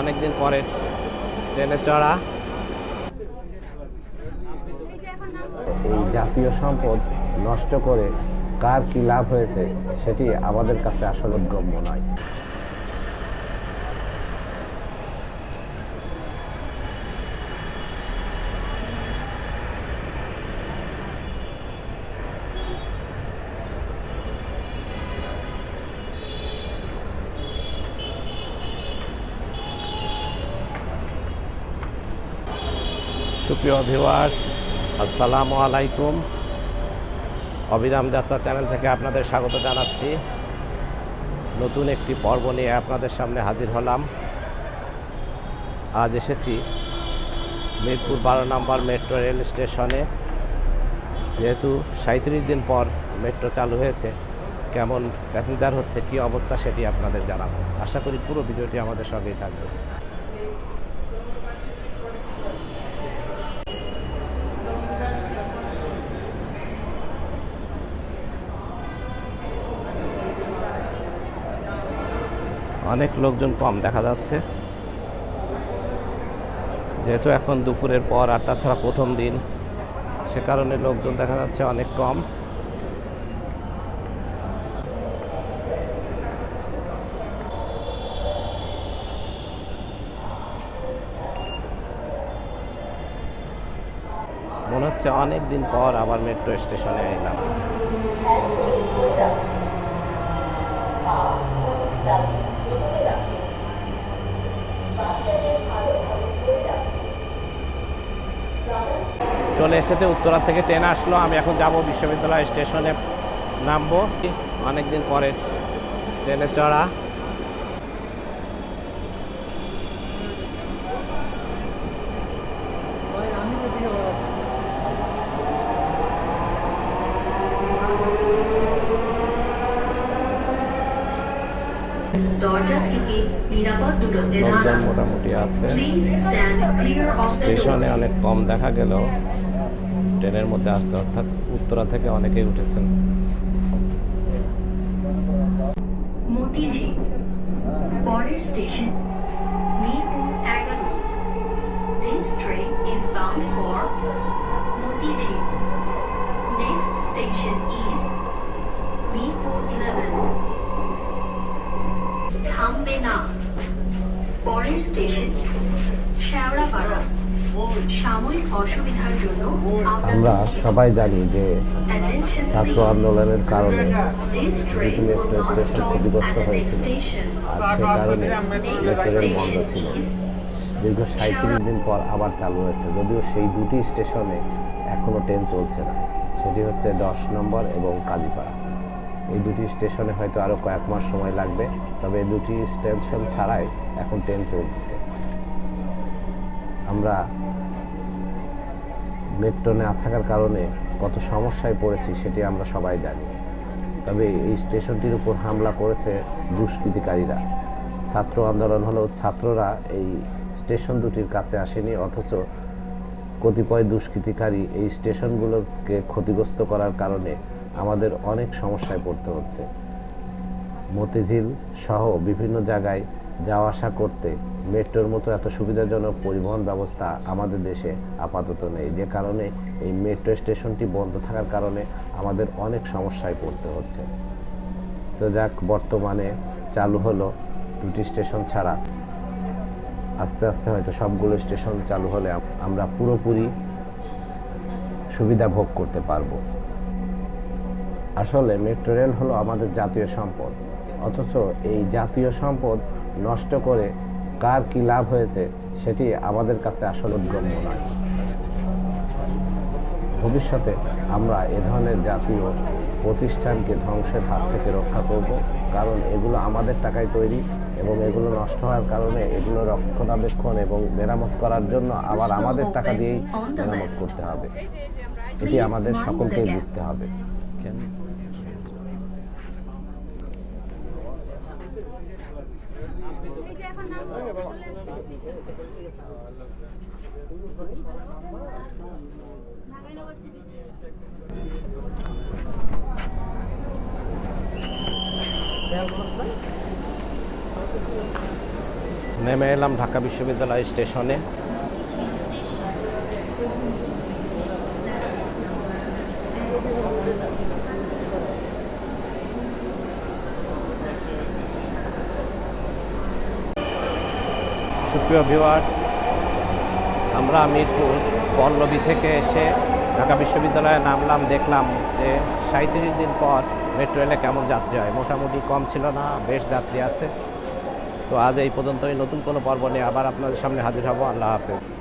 অনেকদিন পরে ট্রেনে চড়া। এই জাতীয় সম্পদ নষ্ট করে কার কি লাভ হয়েছে, সেটি আমাদের কাছে আসলে গম্য নয়। সুপ্রিয় ভিউয়ার্স আসসালামু আলাইকুম। অবিরাম যাত্রা চ্যানেল থেকে আপনাদের স্বাগত জানাচ্ছি। নতুন একটি পর্ব নিয়ে আপনাদের সামনে হাজির হলাম। আজ এসেছি মিরপুর বারো নম্বর মেট্রো রেল স্টেশনে যেহেতু সাঁত্রিশ দিন পর মেট্রো চালু হয়েছে, কেমন প্যাসেঞ্জার হচ্ছে, কি অবস্থা সেটি আপনাদের জানাব। আশা করি পুরো ভিডিওটি আমাদের সঙ্গেই থাকবে। অনেক লোকজন কম দেখা যাচ্ছে। যেহেতু এখন দুপুরের পর আর তাছাড়া প্রথম দিন, সে কারণে লোকজন দেখা যাচ্ছে অনেক কম। মনে হচ্ছে অনেক দিন পর আবার মেট্রো স্টেশনে এলাম। চলে এসেছে। উত্তরা থেকে ট্রেন আসলো। আমি এখন যাব বিশ্ববিদ্যালয় স্টেশনে। নামবো। অনেকদিন পরে ট্রেনে চড়া। লোকজন মোটামুটি আছে। স্টেশনে অনেক কম দেখা গেল। ট্রেনের মধ্যে আসছে, অর্থাৎ উত্তরা থেকে অনেকেই উঠেছেন। পরের স্টেশন This station is 11. থামবে না। পরের স্টেশন আমরা সবাই জানি যে ছাত্র আন্দোলনের কারণে দুটি মেট্রো স্টেশন ক্ষতিগ্রস্ত হয়েছিল। আর সে কারণে মেট্রো রেল বন্ধ ছিল। দীর্ঘ সাঁত্রিশ দিন পর আবার চালু হয়েছে। যদিও সেই দুটি স্টেশনে এখনও ট্রেন চলছে না। সেটি হচ্ছে দশ নম্বর এবং কালীপাড়া। এই দুটি স্টেশনে হয়তো আরও কয়েক মাস সময় লাগবে তবে এই দুটি স্টেশন ছাড়াই এখন ট্রেন চলতেছে। আমরা মেট্রো না থাকার কারণে কত সমস্যায় পড়েছি সেটি আমরা সবাই জানি। তবে এই স্টেশনটির উপর হামলা করেছে দুষ্কৃতিকারীরা। ছাত্র আন্দোলন হলেও ছাত্ররা এই স্টেশন দুটির কাছে আসেনি, অথচ কতিপয় দুষ্কৃতিকারী এই স্টেশনগুলোকে ক্ষতিগ্রস্ত করার কারণে আমাদের অনেক সমস্যায় পড়তে হচ্ছে। মতিঝিল সহ বিভিন্ন জায়গায় যাওয়া আসা করতে মেট্রোর মতো এত সুবিধাজনক পরিবহন ব্যবস্থা আমাদের দেশে আপাতত নেই। যে কারণে এই মেট্রো স্টেশনটি বন্ধ থাকার কারণে আমাদের অনেক সমস্যায় পড়তে হচ্ছে। তো যাক, বর্তমানে চালু হলো দুটি স্টেশন ছাড়া। আস্তে আস্তে হয়তো সবগুলো স্টেশন চালু হলে আমরা পুরোপুরি সুবিধা ভোগ করতে পারব। আসলে মেট্রো রেল হলো আমাদের জাতীয় সম্পদ। অথচ এই জাতীয় সম্পদ নষ্ট করে কার কি লাভ হয়েছে সেটি আমাদের কাছে আসলে গ্রম্য নয়। ভবিষ্যতে আমরা এ ধরনের জাতীয় প্রতিষ্ঠানকে ধ্বংসের হাত থেকে রক্ষা করব, কারণ এগুলো আমাদের টাকায় তৈরি এবং এগুলো নষ্ট হওয়ার কারণে এগুলো রক্ষণাবেক্ষণ এবং মেরামত করার জন্য আবার আমাদের টাকা দিয়েই মেরামত করতে হবে। এটি আমাদের সকলকেই বুঝতে হবে। নেমে এলাম ঢাকা বিশ্ববিদ্যালয় স্টেশনে। সুপ্রিয় ভিউয়ার্স আমরা মিরপুর পল্লবী থেকে এসে ঢাকা বিশ্ববিদ্যালয়ে নামলাম, দেখলাম যে সাঁত্রিশ দিন পর মেট্রো রেলে কেমন যাত্রী হয়। মোটামুটি কম ছিল না, বেশ যাত্রী আছে। তো আজ এই পর্যন্তই। নতুন কোনো পর্ব নিয়ে আবার আপনাদের সামনে হাজির হব। আল্লাহ হাফেজ।